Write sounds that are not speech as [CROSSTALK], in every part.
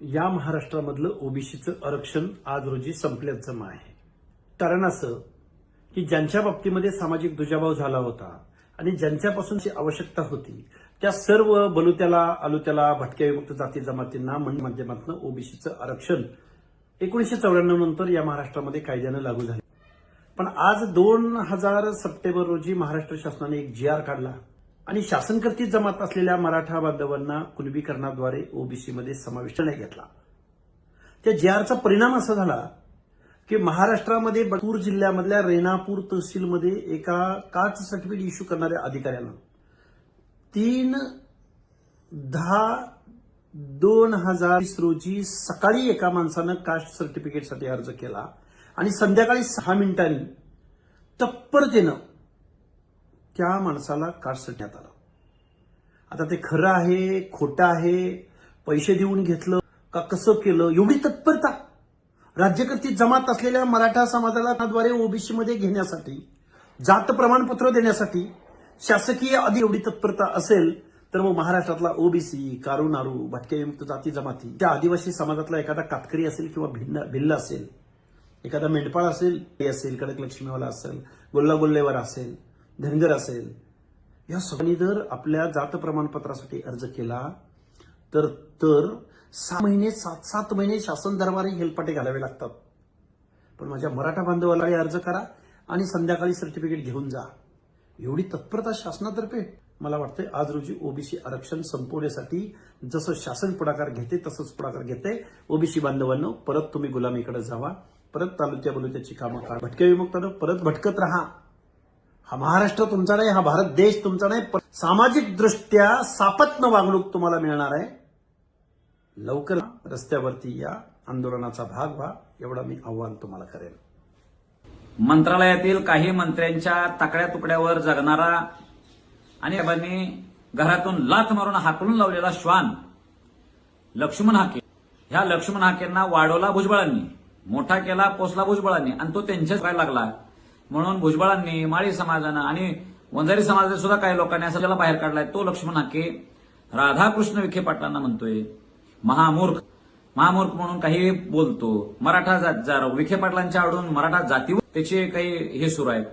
या महाराष्ट्रामधलं ओबीसीचं आरक्षण आज रोजी संपल्याचं जमा आहे. कारण असं की ज्यांच्या बाबतीमध्ये सामाजिक दुजाभाव झाला होता आणि ज्यांच्यापासूनची आवश्यकता होती त्या सर्व बलुत्याला आलुत्याला भटक्या विमुक्त जाती जमातींना म्हणजे माध्यमातून ओबीसीचं आरक्षण एकोणीशे चौऱ्याण्णव नंतर या महाराष्ट्रामध्ये कायद्यानं लागू झाले. पण आज दोन हजार सप्टेंबर रोजी महाराष्ट्र शासनाने एक जी आर काढला. आणि शासनकर्ती जमात असलेल्या मराठा बांधवांना कुणबीकरणाद्वारे ओबीसीमध्ये समाविष्ट नाही घेतला. त्या जे आरचा परिणाम असा झाला की महाराष्ट्रामध्ये बटूर जिल्ह्यामधल्या रेणापूर तहसीलमध्ये एका कास्ट सर्टिफिकेट इश्यू करणाऱ्या अधिकाऱ्यानं तीन दहा दोन हजार वीस रोजी सकाळी एका माणसानं कास्ट सर्टिफिकेटसाठी अर्ज केला आणि संध्याकाळी सहा मिनिटांनी तत्परतेनं त्या माणसाला कास्ट आलं. आता ते खरं आहे खोटं आहे पैसे देऊन घेतलं का कसं केलं एवढी तत्परता? राज्यकर्ती जमात असलेल्या मराठा समाजाला द्वारे ओबीसी मध्ये घेण्यासाठी जात प्रमाणपत्र देण्यासाठी शासकीय आधी एवढी तत्परता असेल तर मग महाराष्ट्रातला ओबीसी कारू नारू भटक्यायुक्त जाती जमाती त्या आदिवासी समाजातला एखादा कातकरी असेल किंवा भिन्न भिल्ल असेल एखादा मेंढपाळ असेल ते असेल कडक लक्ष्मीवाला असेल गोल्ला गोल्लेवर असेल धनगर असेल. या सगळ्यांनी जर आपल्या जात प्रमाणपत्रासाठी अर्ज केला तर तर सहा महिने सात सात महिने शासन दरबारी हेलपाटे घालावे लागतात. पण माझ्या मराठा बांधवाला अर्ज करा आणि संध्याकाळी सर्टिफिकेट घेऊन जा. एवढी तत्परता शासनातर्फे मला वाटतंय आज रोजी ओबीसी आरक्षण संपवण्यासाठी जसं शासन पुढाकार घेते तसंच पुढाकार घेते. ओबीसी बांधवांनो परत तुम्ही गुलामीकडे जावा. परत तालुक्या बलुत्याची कामं काढ. भटक्या विमुक्तानं परत भटकत राहा. हा महाराष्ट्र तुमचा नाही हा भारत देश तुमचा नाही पण सामाजिक दृष्ट्या सापत्न वागणूक तुम्हाला मिळणार आहे. लवकर रस्त्यावरती या आंदोलनाचा भाग व्हा एवढा मी आव्हान तुम्हाला करेन. मंत्रालयातील काही मंत्र्यांच्या ताकड्या तुकड्यावर जगणारा आणि साहेबांनी घरातून लाथ मारून हाकलून लावलेला श्वान लक्ष्मण हाके. ह्या लक्ष्मण हाकेंना वाढवला भुजबळांनी मोठा केला पोचला भुजबळांनी आणि तो त्यांच्याच काय लागला. म्हणून भुजबळांनी माळी समाजानं आणि वंजारी समाजात सुद्धा काही लोकांनी असं त्याला बाहेर काढलाय तो लक्ष्मण हाके राधाकृष्ण विखे पाटलांना म्हणतोय महामूर्ख महामूर्ख म्हणून काही बोलतो. मराठा जात विखे पाटलांच्या आवडून मराठा जातीवर त्याचे काही हे सुरू आहेत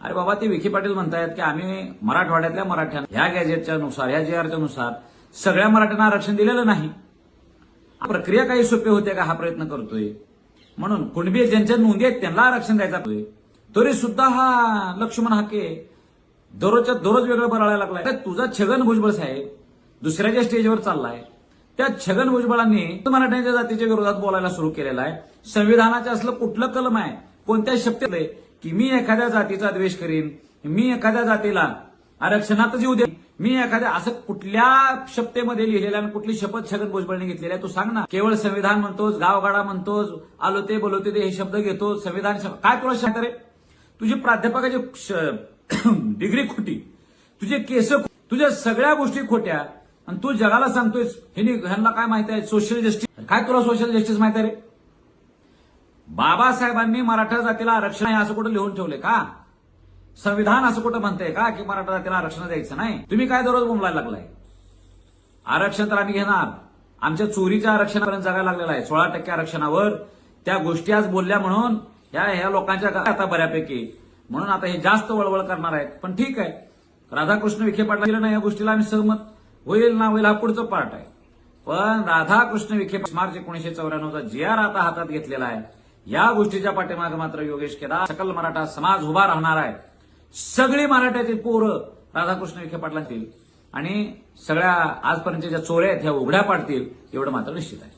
अरे बाबा ते विखे पाटील म्हणतायत की आम्ही मराठवाड्यातल्या मराठ्यांना ह्या गॅजेटच्या नुसार ह्या जे नुसार सगळ्या मराठ्यांना आरक्षण दिलेलं नाही. प्रक्रिया काही सोपी होते का हा प्रयत्न करतोय? म्हणून कुणबी ज्यांच्या नोंदी आहेत त्यांना आरक्षण द्यायचा तरी सुद्धा हा लक्ष्मण हाके दररोजच्या दररोज वेगळं बराळायला लागलाय. अरे तुझा छगन भुजबळ साहेब दुसऱ्याच्या स्टेजवर चाललाय. त्या छगन भुजबळांनी मराठ्यांच्या जातीच्या विरोधात बोलायला सुरू केलेला आहे. संविधानाचं असलं कुठलं कलम आहे? कोणत्या शब्द की मी एखाद्या जातीचा द्वेष करीन मी एखाद्या जातीला आरक्षणातच येऊ दे मी एखाद्या असं कुठल्या शब्देमध्ये लिहिलेल्या आणि कुठली शपथ छगन भुजबळने घेतलेली आहे तू सांग ना. केवळ संविधान म्हणतोस गावगाडा म्हणतोस आलो ते बोलवते ते हे शब्द घेतो संविधान शब्द- काय तुला शांत रे? तुझी प्राध्यापकाची [CLEARS THROAT] डिग्री खोटी तुझे केस तुझ्या सगळ्या गोष्टी खोट्या आणि तू जगाला सांगतोयस ह्यांनी ह्यांना काय माहीत आहे? सोशल जस्टिस काय तुला सोशल जस्टिस माहिती आहे रे? बाबासाहेबांनी मराठा जातीला आरक्षण आहे असं कुठं लिहून ठेवले का? संविधान असं कुठं म्हणतंय का की मराठा जातीला आरक्षण द्यायचं नाही? तुम्ही काय दररोज बोंबलायला लागलाय? आरक्षण तर आम्ही घेणार. आमच्या चोरीच्या आरक्षणापर्यंत जगायला लागलेला आहे. सोळा टक्के आरक्षणावर त्या गोष्टी आज बोलल्या म्हणून ह्या ह्या लोकांच्या आता बऱ्यापैकी. म्हणून आता हे जास्त वळवळ करणार आहेत. पण ठीक आहे. राधाकृष्ण विखे पाटला गेलं नाही या गोष्टीला आम्ही सहमत. होईल ना होईल हा पुढचा पार्ट आहे. पण राधाकृष्ण विखे मार्च एकोणीशे चौऱ्याण्णवचा जी आर आता हातात घेतलेला आहे. या गोष्टीच्या पाठीमागे मात्र योगेश केदार सकल मराठा समाज उभा राहणार आहे. सगळी मराठ्याची पोरं राधाकृष्ण विखे पाटलांतील. आणि सगळ्या आजपर्यंतच्या ज्या चोऱ्या आहेत ह्या उघड्या पाडतील एवढं मात्र निश्चित आहे.